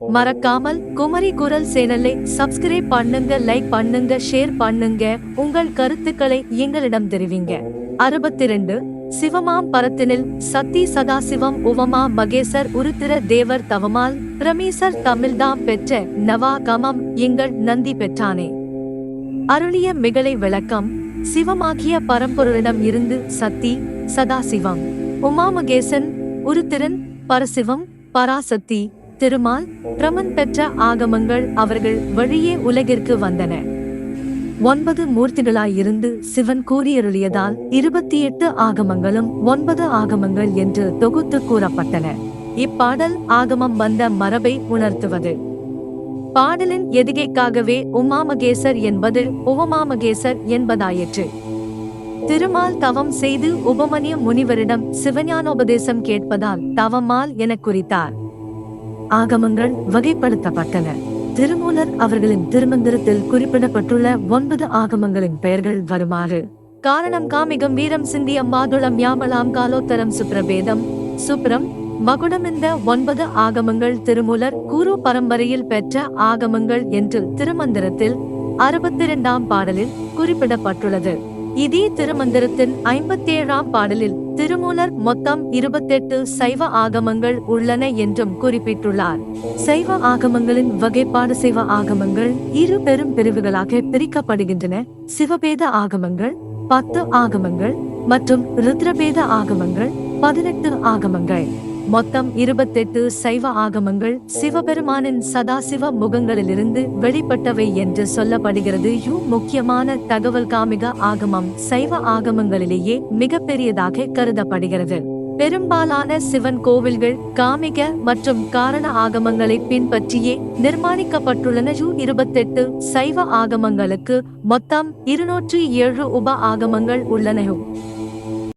மறக்காமல் குமரி குரல் சேனலை சப்ஸ்கிரைப் பண்ணுங்க லைக் பண்ணுங்க ஷேர் பண்ணுங்க. உங்கள் கருத்துக்களை எங்களிடம் தெரிவிங்க. அறுபத்தி ரெண்டு சிவமாம் பரத்தினில் சத்தி சதாசிவம் உவமா மகேசர் உருத்திர தேவர் தவமால் பிரமீசர் தமிழ்தாம் பெற்ற நவா கமம் எங்கள் நந்தி பெற்றானே. அருளிய மிகளை விளக்கம் சிவமாகிய பரம்பொருளிடம் இருந்து சத்தி சதாசிவம் உமாமகேசன் உருத்திரன் பரசிவம் பராசக்தி திருமால் பிரமன் பெற்ற ஆகமங்கள் அவர்கள் வழியே உலகிற்கு வந்தன. ஒன்பது மூர்த்திகளாயிருந்து சிவன் கூறியருளியதால் இருபத்தி எட்டு ஆகமங்களும் ஒன்பது ஆகமங்கள் என்று தொகுத்து கூறப்பட்டன. இப்பாடல் ஆகமம் வந்த மரபை உணர்த்துவது. பாடலின் எதிகைக்காகவே உமாமகேசர் என்பது உவமாமகேசர் என்பதாயிற்று. திருமால் தவம் செய்து உபமனிய முனிவரிடம் சிவஞானோபதேசம் கேட்பதால் தவமால் எனக் குறித்தார். ஆகமங்கள் வகைப்படுத்தப்பட்டன. திருமூலர் அவர்களின் திருமந்திரத்தில் குறிப்பிடப்பட்டுள்ள ஒன்பது ஆகமங்களின் பெயர்கள் வருமாறு. காரணம் காமிகம் வீரம் சிந்தியம் மாதுளம் யாமலாம் காலோத்தரம் சுப்ரபேதம் சுப்ரம் மகுடம் இந்த ஒன்பது ஆகமங்கள் திருமூலர் குரு பரம்பரையில் பெற்ற ஆகமங்கள் என்று திருமந்திரத்தில் அறுபத்தி இரண்டாம் பாடலில் குறிப்பிடப்பட்டுள்ளது. இதே திருமந்திரத்தின் ஐம்பத்தி ஏழாம் பாடலில் திருமூலர் மொத்தம் இருபத்தெட்டு சைவ ஆகமங்கள் உள்ளன என்றும் குறிப்பிட்டுள்ளார். சைவ ஆகமங்களின் வகைப்பாடு சைவ ஆகமங்கள் இரு பெரும் பிரிவுகளாக பிரிக்கப்படுகின்றன. சிவபேத ஆகமங்கள் பத்து ஆகமங்கள் மற்றும் ருத்ரபேத ஆகமங்கள் பதினெட்டு ஆகமங்கள். மொத்தம் இருபத்தெட்டு சைவ ஆகமங்கள் சிவபெருமானின் சதாசிவ முகங்களிலிருந்து வெளிப்பட்டவை என்று சொல்லப்படுகிறது. யு முக்கியமான தகவல் காமிக ஆகமம் சைவ ஆகமங்களிலேயே மிகப்பெரியதாக கருதப்படுகிறது. பெரும்பாலான சிவன் கோவில்கள் காமிக மற்றும் காரண ஆகமங்களை பின்பற்றியே நிர்மாணிக்கப்பட்டுள்ளன. யு இருபத்தெட்டு சைவ ஆகமங்களுக்கு மொத்தம் இருநூற்றி ஏழு உப ஆகமங்கள் உள்ளன.